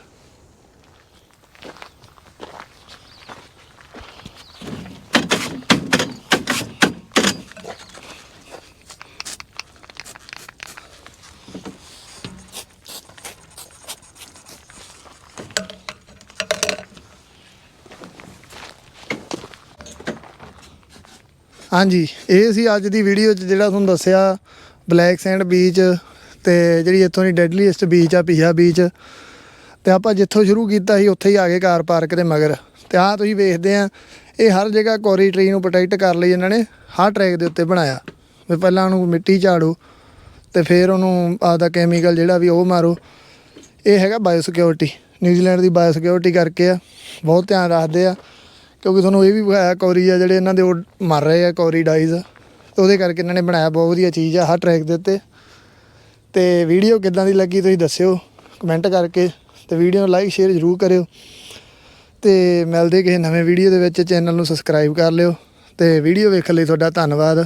ਹਾਂਜੀ, ਇਹ ਸੀ ਅੱਜ ਦੀ ਵੀਡੀਓ 'ਚ ਜਿਹੜਾ ਤੁਹਾਨੂੰ ਦੱਸਿਆ ਬਲੈਕ ਸੈਂਡ ਬੀਚ ਤੇ ਜਿਹੜੀ ਇੱਥੋਂ ਦੀ ਡੈਡਲੀਐਸਟ ਬੀਚ ਆ ਪੀਹਾ ਬੀਚ ਤੇ ਆਪਾਂ ਜਿੱਥੋਂ ਸ਼ੁਰੂ ਕੀਤਾ ਸੀ, ਉੱਥੇ ਹੀ ਆ ਗਏ ਕਾਰ ਪਾਰਕ ਦੇ ਮਗਰ। ਤੇ ਆਹ ਤੁਸੀਂ ਵੇਖਦੇ ਆ, ਇਹ ਹਰ ਜਗ੍ਹਾ ਕੋਰੀ ਟਰੀ ਨੂੰ ਪ੍ਰੋਟੈਕਟ ਕਰ ਲਈ ਇਹਨਾਂ ਨੇ, ਹਰ ਟਰੈਕ ਦੇ ਉੱਤੇ ਬਣਾਇਆ। ਵੀ ਪਹਿਲਾਂ ਉਹਨੂੰ ਮਿੱਟੀ ਝਾੜੋ, ਤੇ ਫਿਰ ਉਹਨੂੰ ਆਪਦਾ ਕੈਮੀਕਲ ਜਿਹੜਾ ਵੀ ਉਹ ਮਾਰੋ। ਇਹ ਹੈਗਾ ਬਾਇਓ ਸਿਕਿਉਰਿਟੀ ਨਿਊਜ਼ੀਲੈਂਡ ਦੀ ਬਾਇਓ ਸਿਕਿਉਰਿਟੀ ਕਰਕੇ ਆ, ਬਹੁਤ ਧਿਆਨ ਰੱਖਦੇ ਆ। ਕਿਉਂਕਿ ਤੁਹਾਨੂੰ ਇਹ ਵੀ ਵਿਖਾਇਆ ਕੌਰੀ ਆ ਜਿਹੜੇ ਇਹਨਾਂ ਦੇ ਉਹ ਮਰ ਰਹੇ ਆ, ਕੌਰੀ ਡਾਈਜ਼ ਤੇ ਉਹਦੇ ਕਰਕੇ ਇਹਨਾਂ ਨੇ ਬਣਾਇਆ ਬਹੁਤ ਵਧੀਆ ਚੀਜ਼ ਆ, ਹਰ ਟਰੈਕ ਦੇ ਉੱਤੇ। ਤੇ ਵੀਡੀਓ ਕਿੱਦਾਂ ਦੀ ਲੱਗੀ ਤੁਸੀਂ ਦੱਸਿਓ ਕਮੈਂਟ ਕਰਕੇ। ਤੇ ਵੀਡੀਓ ਨੂੰ ਲਾਈਕ ਸ਼ੇਅਰ ਜ਼ਰੂਰ ਕਰਿਓ। ਤੇ ਮਿਲਦੇ ਕਿਸੇ ਨਵੇਂ ਵੀਡੀਓ ਦੇ ਵਿੱਚ ਚੈਨਲ ਨੂੰ ਸਬਸਕ੍ਰਾਈਬ ਕਰ ਲਿਓ। ਤੇ ਵੀਡੀਓ ਵੇਖਣ ਲਈ ਤੁਹਾਡਾ ਧੰਨਵਾਦ।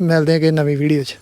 ਮਿਲਦੇ ਹਾਂ ਕਿਸੇ ਨਵੀਂ ਵੀਡੀਓ 'ਚ।